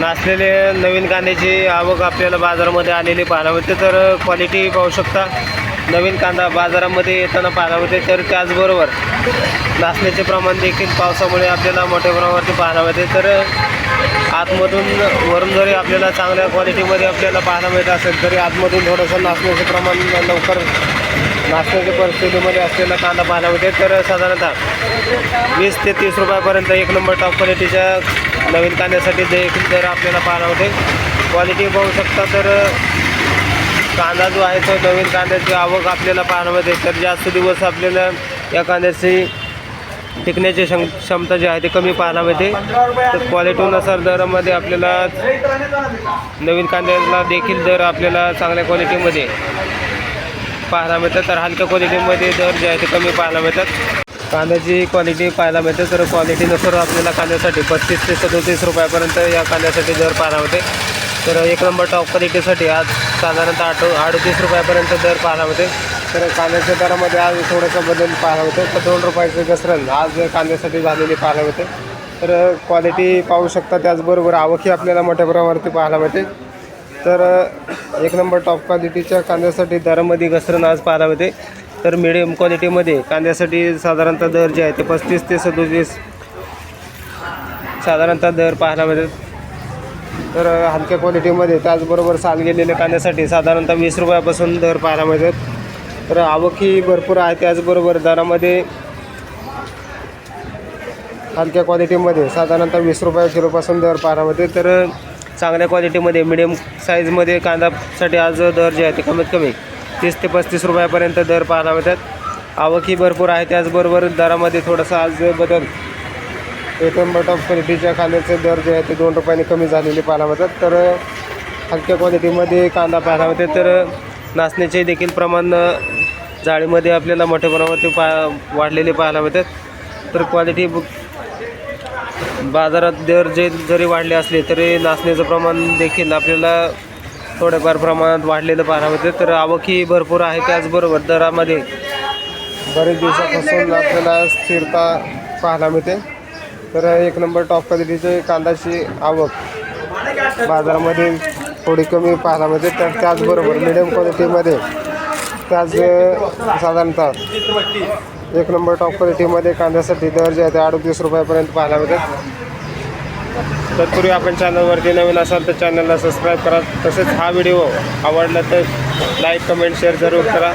नाचलेले नवीन कांद्याची आवक आपल्याला बाजारामध्ये आलेली पाहायला मिळते. तर क्वालिटी पाहू शकता. नवीन कांदा बाजारामध्ये येताना पाहायला मिळते. तर त्याचबरोबर नाचण्याचे प्रमाण देखील पावसामुळे आपल्याला मोठ्या प्रमाणावरती पाहायला मिळते. तर आतमधून वरून जरी आपल्याला चांगल्या क्वालिटीमध्ये आपल्याला पाहायला मिळत असेल तरी आतमधून थोडंसं नाचण्याचे प्रमाण लवकर नाचण्याच्या परिस्थितीमध्ये असलेला कांदा पाहायला मिळते तर साधारणतः वीस ते तीस रुपयापर्यंत एक नंबर टॉप क्वालिटीच्या नवीन कांद्यासाठी देखील दर आपल्याला पाहायला मिळते क्वालिटी पाहू शकता तर कांदा जो आहे तो नवीन कांद्याची आवक आपल्याला पाहायला मिळते. तर जास्त दिवस आपल्याला या कांद्याची टिकण्याची क्षम क्षमता जी आहे ती कमी पाहायला मिळते. तर क्वालिटीनुसार दरामध्ये आपल्याला नवीन कांद्याला देखील दर आपल्याला चांगल्या क्वालिटीमध्ये पाहायला मिळतात तर हलक्या क्वालिटीमध्ये दर जे आहे ते कमी पाहायला मिळतात. कांद्याची क्वालिटी पाहायला मिळते. तर क्वालिटीनुसार आपल्याला कांद्यासाठी पस्तीस ते सदोतीस रुपयापर्यंत या कांद्यासाठी दर पाहायला मिळते. तर एक नंबर टॉप क्वालिटीसाठी आज साधारणतः आठ अडतीस रुपयापर्यंत दर पाहायला मिळते. तर कांद्याच्या दरामध्ये आज थोडासा बदल पाहायला मिळतो. तर दोन रुपयाचं घसरण आज कांद्यासाठी झालेली पाहायला मिळते. तर क्वालिटी पाहू शकता. त्याचबरोबर आवकही आपल्याला मोठ्या प्रमाणावरती पाहायला मिळते. तर एक नंबर टॉप क्वालिटीच्या कांद्यासाठी दरामध्ये घसरण आज पाहायला होते तर मिडियम क्वालिटीमध्ये कांद्यासाठी साधारणतः दर जे आहे ते पस्तीस ते सदोतीस साधारणतः दर पाहायला मिळतात. तर हलक्या क्वालिटीमध्ये त्याचबरोबर साल गेलेल्या कांद्यासाठी साधारणतः वीस रुपयापासून दर पाहायला मिळतात. तर आवकही भरपूर आहे. त्याचबरोबर दरामध्ये हलक्या क्वालिटीमध्ये साधारणतः वीस रुपया किलोपासून दर पाहायला मिळते. तर चांगल्या क्वालिटीमध्ये मिडियम साईजमध्ये कांदासाठी आज दर जे आहे ते कमीत कमी तीस ते पस्तीस रुपयापर्यंत दर पाहायला मिळतात. आवकही भरपूर आहे त्याचबरोबर दरामध्ये थोडासा आज बदल. एक नंबर टॉप क्वालिटीच्या कांद्याचे दर जे आहे ते दोन रुपयांनी कमी झालेले पाहायला मिळतात. तर हलक्या क्वालिटीमध्ये कांदा पाहायला मिळते. तर नाचण्याचे देखील प्रमाण जाळीमध्ये आपल्याला मोठ्या प्रमाणात पा वाढलेले पाहायला मिळतात. तर क्वालिटी बाजारात दर जे जरी वाढले असले तरी नाचण्याचं प्रमाण देखील आपल्याला थोड्याफार प्रमाणात वाढलेलं पाहायला मिळते. तर आवकही भरपूर आहे त्याचबरोबर दरामध्ये बरेच दिवसापासून आपल्याला स्थिरता पाहायला मिळते. तर एक नंबर टॉप क्वालिटीचे कांद्याची आवक बाजारामध्ये थोडी कमी पाहायला मिळते. तर त्याचबरोबर मिडियम क्वालिटीमध्ये त्याच साधारणतः एक नंबर टॉप क्वालिटीमध्ये कांद्यासाठी दर जे आहे ते अडतीस रुपयापर्यंत पाहायला मिळतात. तत्पूर्वी आपण चॅनलवरती नवीन असाल तर चॅनलला सबस्क्राईब करा. तसेच हा व्हिडिओ आवडला तर लाईक कमेंट शेअर जरूर करा.